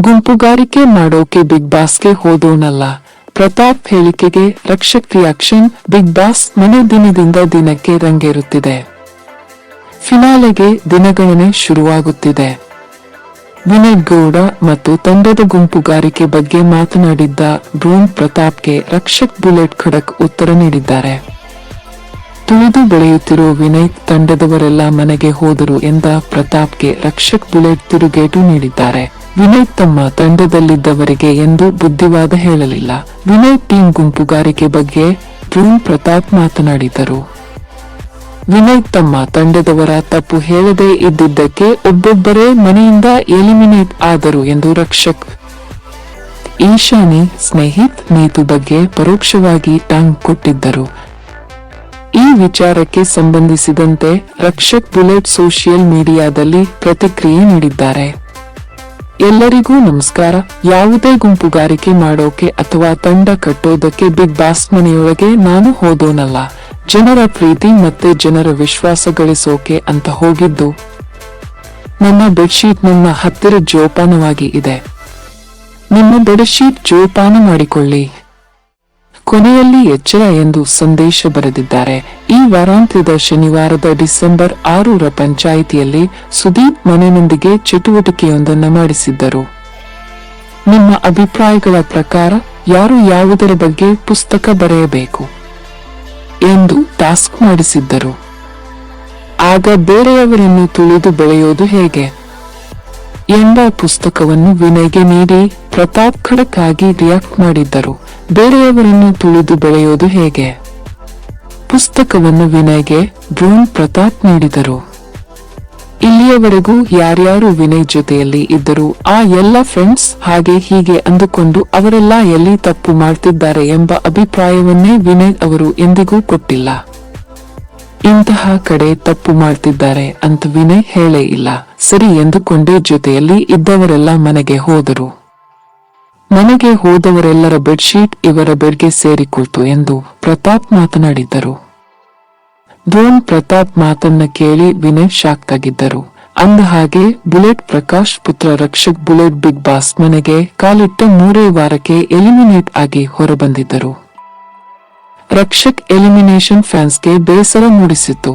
ಗುಂಪುಗಾರಿಕೆ ಮಾಡೋಕೆ ಬಿಗ್ ಬಾಸ್ಗೆ ಹೋದೋನಲ್ಲ. ಪ್ರತಾಪ್ ಹೇಳಿಕೆಗೆ Rakshak reaction big boss ಮನೆ ದಿನದಿಂದ ದಿನಕ್ಕೆ ರಂಗೇರುತ್ತಿದೆ. ಫಿನಾಲೆಗೆ ದಿನಗಣನೆ ಶುರುವಾಗುತ್ತಿದೆ. ವಿನಯ್ ಗೌಡ ಮತ್ತು ತಂಡದ ಗುಂಪುಗಾರಿಕೆ ಬಗ್ಗೆ ಮಾತನಾಡಿದ್ದ ಡ್ರೋನ್ ಪ್ರತಾಪ್ಗೆ ರಕ್ಷಕ್ ಬುಲೆಟ್ ಖಡಕ್ ಉತ್ತರ ನೀಡಿದ್ದಾರೆ. ತುಳಿದು ಬೆಳೆಯುತ್ತಿರುವ ವಿನಯ್ ತಂಡದವರೆಲ್ಲ ಮನೆಗೆ ಹೋದರು ಎಂದ ಪ್ರತಾಪ್ಗೆ ರಕ್ಷಕ್ ಬುಲೆಟ್ ತಿರುಗೇಟು ನೀಡಿದ್ದಾರೆ. ವಿನಯ್ ತಮ್ಮ ತಂಡದಲ್ಲಿದ್ದವರಿಗೆ ಎಂದು ಬುದ್ಧಿವಾದ ಹೇಳಲಿಲ್ಲ. ವಿನಯ್ ಟೀಮ್ ಗುಂಪುಗಾರಿಕೆ ಬಗ್ಗೆ ಧ್ರುವ್ ಪ್ರತಾಪ್ ಮಾತನಾಡಿದರು. ವಿನಯ್ ತಮ್ಮ ತಂಡದವರ ತಪ್ಪು ಹೇಳದೇ ಇದ್ದಿದ್ದಕ್ಕೆ ಒಬ್ಬೊಬ್ಬರೇ ಮನೆಯಿಂದ ಎಲಿಮಿನೇಟ್ ಆದರು ಎಂದು ರಕ್ಷಕ್ ಈಶಾನಿ ಸ್ನೇಹಿತ್ ನೀತು ಬಗ್ಗೆ ಪರೋಕ್ಷವಾಗಿ ಟಾಂಗ್ ಕೊಟ್ಟಿದ್ದರು. ಈ ವಿಚಾರಕ್ಕೆ ಸಂಬಂಧಿಸಿದಂತೆ ರಕ್ಷಕ್ ಬುಲೆಟ್ ಸೋಷಿಯಲ್ ಮೀಡಿಯಾದಲ್ಲಿ ಪ್ರತಿಕ್ರಿಯೆ ನೀಡಿದ್ದಾರೆ. ಎಲ್ಲರಿಗೂ ನಮಸ್ಕಾರ. ಯಾವುದೇ ಗುಂಪುಗಾರಿಕೆ ಮಾಡೋಕೆ ಅಥವಾ ತಂಡ ಕಟ್ಟೋದಕ್ಕೆ ಬಿಗ್ ಬಾಸ್ ಮನೆಯೊಳಗೆ ನಾನು ಹೋದೋನಲ್ಲ. ಜನರ ಪ್ರೀತಿ ಮತ್ತೆ ಜನರ ವಿಶ್ವಾಸ ಗಳಿಸೋಕೆ ಅಂತ ಹೋಗಿದ್ದು. ನನ್ನ ಬೆಡ್ಶೀಟ್ ನನ್ನ ಹತ್ತಿರ ಜೋಪಾನವಾಗಿ ಇದೆ. ನಿಮ್ಮ ಬೆಡ್ಶೀಟ್ ಜೋಪಾನ ಮಾಡಿಕೊಳ್ಳಿ. ಕೊನೆಯಲ್ಲಿ ಎಚ್ಚರ ಎಂದು ಸಂದೇಶ ಬರೆದಿದ್ದಾರೆ. ಈ ವಾರಾಂತ್ಯದ ಶನಿವಾರದ ಡಿಸೆಂಬರ್ ಆರೂರ ಪಂಚಾಯಿತಿಯಲ್ಲಿ ಸುದೀಪ್ ಮನೆಯೊಂದಿಗೆ ಚಟುವಟಿಕೆಯೊಂದನ್ನು ಮಾಡಿಸಿದ್ದರು. ನಿಮ್ಮ ಅಭಿಪ್ರಾಯಗಳ ಪ್ರಕಾರ ಯಾರು ಯಾವುದರ ಬಗ್ಗೆ ಪುಸ್ತಕ ಬರೆಯಬೇಕು ಎಂದು ಟಾಸ್ಕ್ ಮಾಡಿಸಿದ್ದರು. ಆಗ ಬೇರೆಯವರನ್ನು ತುಳಿದು ಬೆಳೆಯೋದು ಹೇಗೆ? ಎಂಬ ಪುಸ್ತಕವನ್ನು ವಿನಯ್ಗೆ ನೀಡಿ ಪ್ರತಾಪ್ ಖಡಕ್ ಆಗಿ ರಿಯಾಕ್ಟ್ ಮಾಡಿದ್ದರು. ಬೇರೆಯವರನ್ನು ತುಳಿದು ಬೆಳೆಯೋದು ಹೇಗೆ? ಪುಸ್ತಕವನ್ನು ವಿನಯ್ಗೆ ಡ್ರೋನ್ ಪ್ರತಾಪ್ ನೀಡಿದರು. ಇಲ್ಲಿಯವರೆಗೂ ಯಾರ್ಯಾರು ವಿನಯ್ ಜೊತೆಯಲ್ಲಿ ಇದ್ದರು ಆ ಎಲ್ಲ ಫ್ರೆಂಡ್ಸ್ ಹಾಗೆ ಹೀಗೆ ಅಂದುಕೊಂಡು ಅವರೆಲ್ಲ ಎಲ್ಲಿ ತಪ್ಪು ಮಾಡ್ತಿದ್ದಾರೆ ಎಂಬ ಅಭಿಪ್ರಾಯವನ್ನೇ ವಿನಯ್ ಅವರು ಎಂದಿಗೂ ಕೊಟ್ಟಿಲ್ಲ. ಇಂತಹ ಕಡೆ ತಪ್ಪು ಮಾಡ್ತಿದ್ದಾರೆ ಅಂತ ವಿನಯ್ ಹೇಳೇ ಇಲ್ಲ. ಸರಿ ಎಂದುಕೊಂಡೇ ಜೊತೆಯಲ್ಲಿ ಇದ್ದವರೆಲ್ಲ ಮನೆಗೆ ಹೋದರು. ಮನೆಗೆ ಹೋದವರೆಲ್ಲರ ಬೆಡ್ಶೀಟ್ ಇವರ ಬೆಡ್ಗೆ ಸೇರಿಕೊಳ್ತು ಎಂದು ಪ್ರತಾಪ್ ಮಾತನಾಡಿದ್ದರು. ಡ್ರೋನ್ ಪ್ರತಾಪ್ ಮಾತನ್ನ ಕೇಳಿ ವಿನಯ್ ಶಾಕ್ ಆಗಿದ್ದರು. ಅಂದ ಹಾಗೆ ಬುಲೆಟ್ ಪ್ರಕಾಶ್ ಪುತ್ರ ರಕ್ಷಕ್ ಬುಲೆಟ್ ಬಿಗ್ ಬಾಸ್ ಮನೆಗೆ ಕಾಲಿಟ್ಟ ಮೂರೇ ವಾರಕ್ಕೆ ಎಲಿಮಿನೇಟ್ ಆಗಿ ಹೊರಬಂದಿದ್ದರು. ರಕ್ಷಕ್ ಎಲಿಮಿನೇಷನ್ ಫ್ಯಾನ್ಸ್ಗೆ ಬೇಸರ ಮೂಡಿಸಿತ್ತು